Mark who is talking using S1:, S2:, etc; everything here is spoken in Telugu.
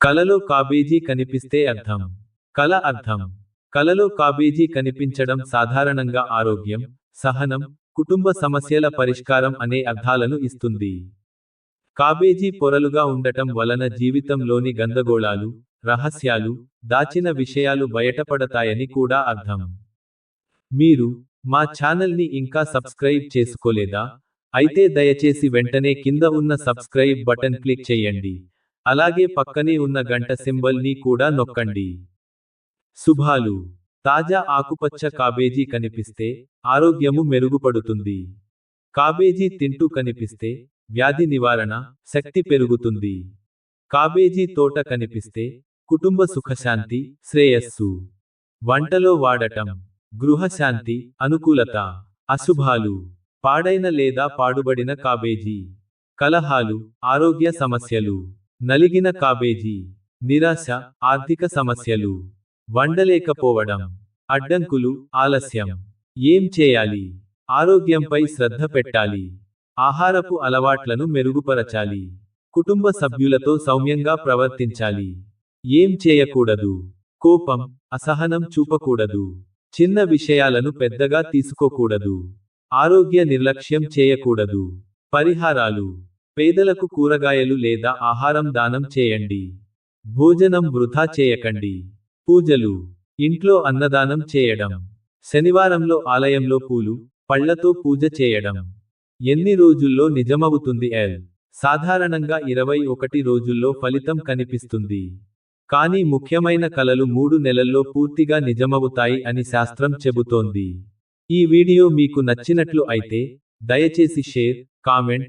S1: కలలో కాబేజీ కనిపిస్తే అర్థం. కల అర్థం. కలలో కాబేజీ కనిపించడం సాధారణంగా ఆరోగ్యం సహనం కుటుంబ సమస్యల పరిష్కారం అనే అర్థాలను ఇస్తుంది. కాబేజీ పొరలుగా ఉండటం వలన జీవితంలోని గందగోళాలు రహస్యాలు దాచిన విషయాలు బయటపడతాయని కూడా అర్థం. మీరు మా ఛానల్ని ఇంకా సబ్స్క్రైబ్ చేసుకోలేదా? అయితే దయచేసి వెంటనే కింద ఉన్న సబ్స్క్రైబ్ బటన్ క్లిక్ చేయండి. అలాగే పక్కనే ఉన్న గంట సింబల్ని కూడా నొక్కండి. శుభాలు. తాజా ఆకుపచ్చ కాబేజీ కనిపిస్తే ఆరోగ్యము మెరుగుపడుతుంది. కాబేజీ తింటూ కనిపిస్తే వ్యాధి నివారణ శక్తి పెరుగుతుంది. కాబేజీ తోట కనిపిస్తే కుటుంబ సుఖశాంతి శ్రేయస్సు. వంటలో వాడటం. గృహశాంతి అనుకూలత. అశుభాలు. పాడైన లేదా పాడుబడిన కాబేజీ. కలహాలు ఆరోగ్య సమస్యలు. నలిగిన కాబేజీ నిరాశ ఆర్థిక సమస్యలు వండలేకపోవడం అడ్డంకులు ఆలస్యం. ఏం చేయాలి? ఆరోగ్యంపై శ్రద్ధ పెట్టాలి. ఆహారపు అలవాట్లను మెరుగుపరచాలి. కుటుంబ సభ్యులతో సౌమ్యంగా ప్రవర్తించాలి. ఏం చేయకూడదు? కోపం అసహనం చూపకూడదు. చిన్న విషయాలను పెద్దగా తీసుకోకూడదు. ఆరోగ్య నిర్లక్ష్యం చేయకూడదు. పరిహారాలు. పేదలకు కూరగాయలు లేదా ఆహారం దానం చేయండి. భోజనం వృధా చేయకండి. పూజలు. ఇంట్లో అన్నదానం చేయడం. శనివారంలో ఆలయంలో పూలు పళ్ళతో పూజ చేయడం. ఎన్ని రోజుల్లో నిజమవుతుంది ఎల్? సాధారణంగా ఇరవై ఒకటి రోజుల్లో ఫలితం కనిపిస్తుంది. కానీ ముఖ్యమైన కలలు మూడు నెలల్లో పూర్తిగా నిజమవుతాయి అని శాస్త్రం చెబుతోంది. ఈ వీడియో మీకు నచ్చినట్లు అయితే దయచేసి షేర్ కామెంట్